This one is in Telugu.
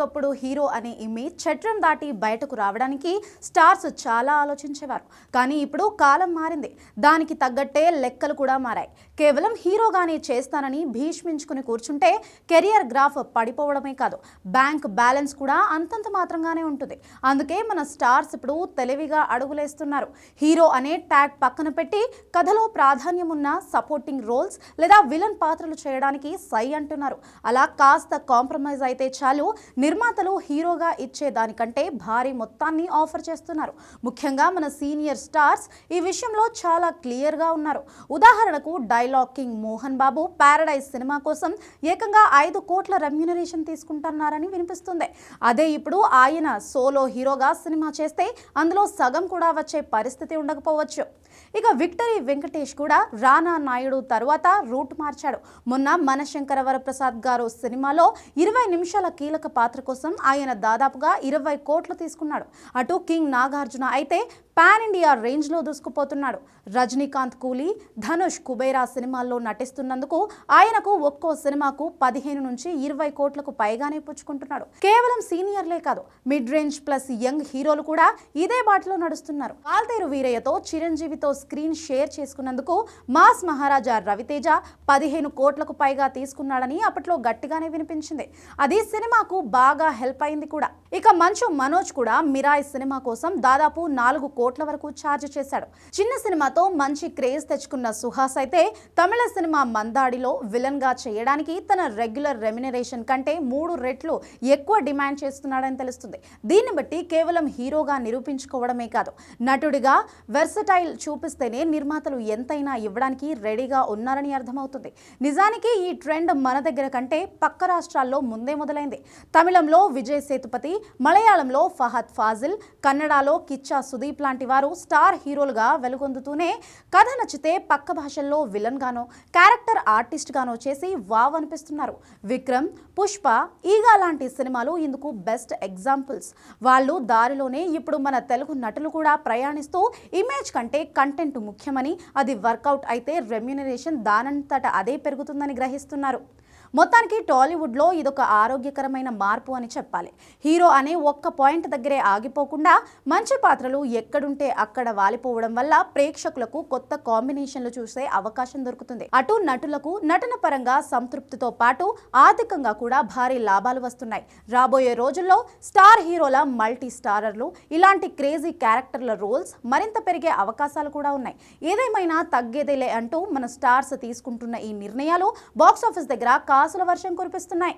ఒకప్పుడు హీరో అనే ఇమేజ్ చట్రం దాటి బయటకు రావడానికి స్టార్స్ చాలా ఆలోచించేవారు. కానీ ఇప్పుడు కాలం మారింది. దానికి తగ్గట్టే లెక్కలు కూడా మారాయి. కేవలం హీరోగానే చేస్తానని భీష్మించుకుని కూర్చుంటే కెరియర్ గ్రాఫ్ పడిపోవడమే కాదు బ్యాంక్ బ్యాలెన్స్ కూడా అంతంత మాత్రంగానే ఉంటుంది. అందుకే మన స్టార్స్ ఇప్పుడు తెలివిగా అడుగులేస్తున్నారు. హీరో అనే ట్యాగ్ పక్కన పెట్టి కథలో ప్రాధాన్యం ఉన్న సపోర్టింగ్ రోల్స్ లేదా విలన్ పాత్రలు చేయడానికి సై అంటున్నారు. అలా కాస్త కాంప్రమైజ్ అయితే చాలు నిర్మాతలు హీరోగా ఇచ్చే దానికంటే భారీ మొత్తాన్ని ఆఫర్ చేస్తున్నారు. ముఖ్యంగా మన సీనియర్ స్టార్స్ ఈ విషయంలో చాలా క్లియర్గా ఉన్నారు. ఉదాహరణకు dialogue king Mohan Babu paradise cinema కోసం ఏకంగా ఐదు కోట్ల రెమ్యునరేషన్ తీసుకుంటున్నారని వినిపిస్తుంది. అదే ఇప్పుడు ఆయన సోలో హీరోగా సినిమా చేస్తే అందులో సగం కూడా వచ్చే పరిస్థితి ఉండకపోవచ్చు. ఇక విక్టరీ వెంకటేష్ కూడా రానా నాయుడు తర్వాత రూట్ మార్చాడు. మొన్న మనశంకర వరప్రసాద్ గారు సినిమాలో ఇరవై నిమిషాల కీలక పాత్ర కోసం ఆయన దాదాపుగా ఇరవై కోట్లు తీసుకున్నాడు. అటు కింగ్ నాగార్జున అయితే పాన్ ఇండియా రేంజ్లో దూసుకుపోతున్నాడు. రజనీకాంత్ కూలీ ధనుష్ కుబేరా సినిమాల్లో నటిస్తున్నందుకు ఆయనకు ఒక్కో సినిమాకు పదిహేను నుంచి ఇరవై కోట్లకు పైగానే పుచ్చుకుంటున్నాడు. కేవలం సీనియర్లే కాదు మిడ్ రేంజ్ ప్లస్ యంగ్ హీరోలు కూడా ఇదే బాటలో నడుస్తున్నారు. కాల్తేరు వీరయ్యతో చిరంజీవితో స్క్రీన్ షేర్ చేసుకున్నందుకు మాస్ మహారాజా రవితేజ పదిహేను కోట్లకు పైగా తీసుకున్నాడని అప్పట్లో గట్టిగానే వినిపించింది. అది సినిమాకు బాగా హెల్ప్ అయింది కూడా. ఇక మంచు మనోజ్ కూడా మిరాయ్ సినిమా కోసం దాదాపు నాలుగు కోట్ల వరకు ఛార్జ్ చేశాడు. చిన్న సినిమాతో మంచి క్రేజ్ తెచ్చుకున్న సుహాస్ అయితే తమిళ సినిమా మందాడిలో విలన్గా చేయడానికి తన రెగ్యులర్ రెమ్యునరేషన్ కంటే మూడు రెట్లు ఎక్కువ డిమాండ్ చేస్తున్నాడని తెలుస్తుంది. దీన్ని బట్టి కేవలం హీరోగా నిరూపించుకోవడమే కాదు నటుడిగా వెర్సటైల్ చూపిస్తేనే నిర్మాతలు ఎంతైనా ఇవ్వడానికి రెడీగా ఉన్నారని అర్థమవుతుంది. నిజానికి ఈ ట్రెండ్ మన దగ్గర కంటే పక్క రాష్ట్రాల్లో ముందే మొదలైంది. తమిళంలో విజయ్ సేతుపతి మలయాళంలో ఫహద్ ఫాజిల్ కన్నడలో కిచ్చా సుదీప్ లాంటి వారు స్టార్ హీరోలుగా వెలుగొందుతూనే కథ నచ్చితే పక్క భాషల్లో విలన్ గానో క్యారెక్టర్ ఆర్టిస్ట్ గానో చేసి వావ్ అనిపిస్తున్నారు విక్రమ్ పుష్ప ఈగా లాంటి సినిమాలు ఇందుకు బెస్ట్ ఎగ్జాంపుల్స్. వాళ్ళు దారిలోనే ఇప్పుడు మన తెలుగు నటులు కూడా ప్రయాణిస్తూ ఇమేజ్ కంటే కంటెంట్ ముఖ్యమని అది వర్కౌట్ అయితే రెమ్యునరేషన్ దానంతట అదే పెరుగుతుందని గ్రహిస్తున్నారు. మొత్తానికి టాలీవుడ్లో ఇదొక ఆరోగ్యకరమైన మార్పు అని చెప్పాలి. హీరో అనే ఒక్క పాయింట్ దగ్గరే ఆగిపోకుండా మంచి పాత్రలు ఎక్కడుంటే అక్కడ వాలిపోవడం వల్ల ప్రేక్షకులకు కొత్త కాంబినేషన్లు చూసే అవకాశం దొరుకుతుంది. అటు నటులకు నటన పరంగా సంతృప్తితో పాటు ఆర్థికంగా కూడా భారీ లాభాలు వస్తున్నాయి. రాబోయే రోజుల్లో స్టార్ హీరోల మల్టీ స్టారర్లు ఇలాంటి క్రేజీ క్యారెక్టర్ల రోల్స్ మరింత పెరిగే అవకాశాలు కూడా ఉన్నాయి. ఏదేమైనా తగ్గేదేలే అంటూ మన స్టార్స్ తీసుకుంటున్న ఈ నిర్ణయాలు బాక్సాఫీస్ దగ్గర కాసుల వర్షం కురిపిస్తున్నాయి.